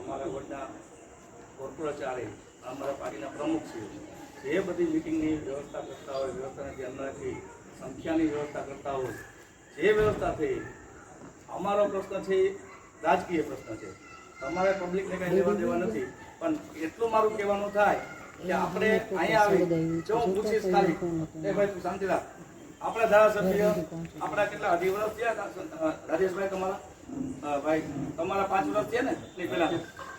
અમારા વોર્ડના કોર્પોરેચારી અમારા પાર્ટીના પ્રમુખ છે. જે બધી મિટિંગની વ્યવસ્થા કરતા હોય, વ્યવસ્થાને ધ્યાનમાં રાખી સંખ્યાની વ્યવસ્થા કરતા હોય, જે વ્યવસ્થા થઈ અમારો પ્રશ્ન છે એ રાજકીય પ્રશ્ન છે. તમારે પબ્લિકને કઈ લેવા દેવા નથી, પણ એટલું મારું કહેવાનું થાય કે આપણે અહીંયા આવી, જો હું પૂછીશ ખાલી, એ ભાઈ તું શાંતિ રાખ. આપણા ધારાસભ્ય, આપણા કેટલા અઢી વર્ષ થયા રાજેશભાઈ તમારા? ભાઈ તમારા પાંચ વર્ષ થયા ને નહીં પેલા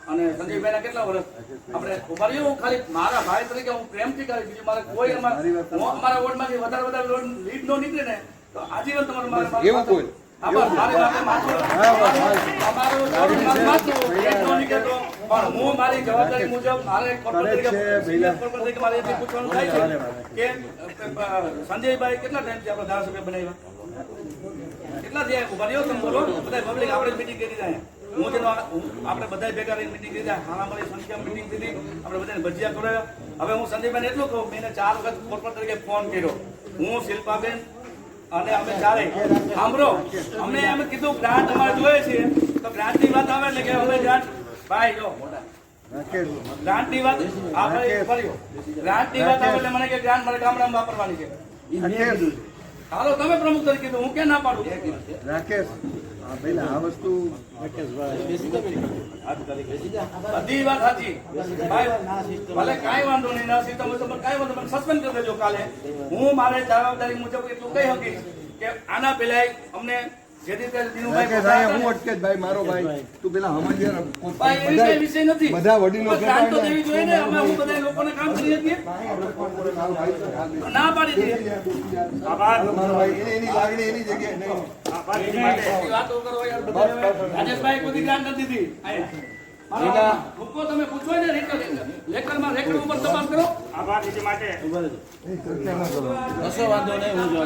અને સંજયભાઈના કેટલા વર્ષ? આપણે ઊભા રહીએ હું ખાલી મારા ભાઈ તરીકે હું પ્રેમથી કરી બીજું મારે કોઈ અમારા વોર્ડમાંથી વધારે વધારે લીડ નો નીકળે ને તો આજીવન તમારે મારે મારે એવું બોલ. હા, બસ, મારી વાતે માનજો. અમારું જોડું મારું માનજો. લીડ નો નીકળે તો પણ હું. મારી જવાબદારી મુજબ મારે કોર્પોરેટ તરીકે સિનિયર કોર્પોરેટ તરીકે મારે એટલું પૂછવાનું થાય છે કે સંજયભાઈ કેટલા ટાઈમથી આપણા ધારાસભ્ય બનાવ્યા? ગ્રાન્ટ અમારે જોઈએ છે. તો ગ્રાન્ટની વાત આવે એટલે કે અમે ગ્રાન્ટ ભાઈ વાત આપણે વાત મને કે ગ્રાન્ટ મારે ગામડામાં વાપરવાની છે. હાલો તમે પ્રમુખ તરીકે હું કે ના પાડું? રાકેશ આ વસ્તુ બધી વાત સાચી. ભલે કાંઈ વાંધો નહીં ના સીધા મુજબ કાંઈ વાંધો નહીં સસ્પેન્ડ કરી દેજો કાલે. હું મારે જવાબદારી મુજબ એટલું કહી શકીશ કે આના પેલા અમને બધા વડીલો અમે કામ કરી છીએ ના પાડી દઈએ. આભાર. મારો ભાઈ એની એની લાગણી એની જગ્યાએ વાતો કરો યાર બધા. રાજેશભાઈ કોઈ ગ્રાન્ટ નથી દીધી. આયા. મારા તમે પૂછો ને રેકર્ડ લેખનમાં રેકર ઉપર તપાસ કરો. આભાર નીચે માટે. કશો વાંધો નહીં હું જો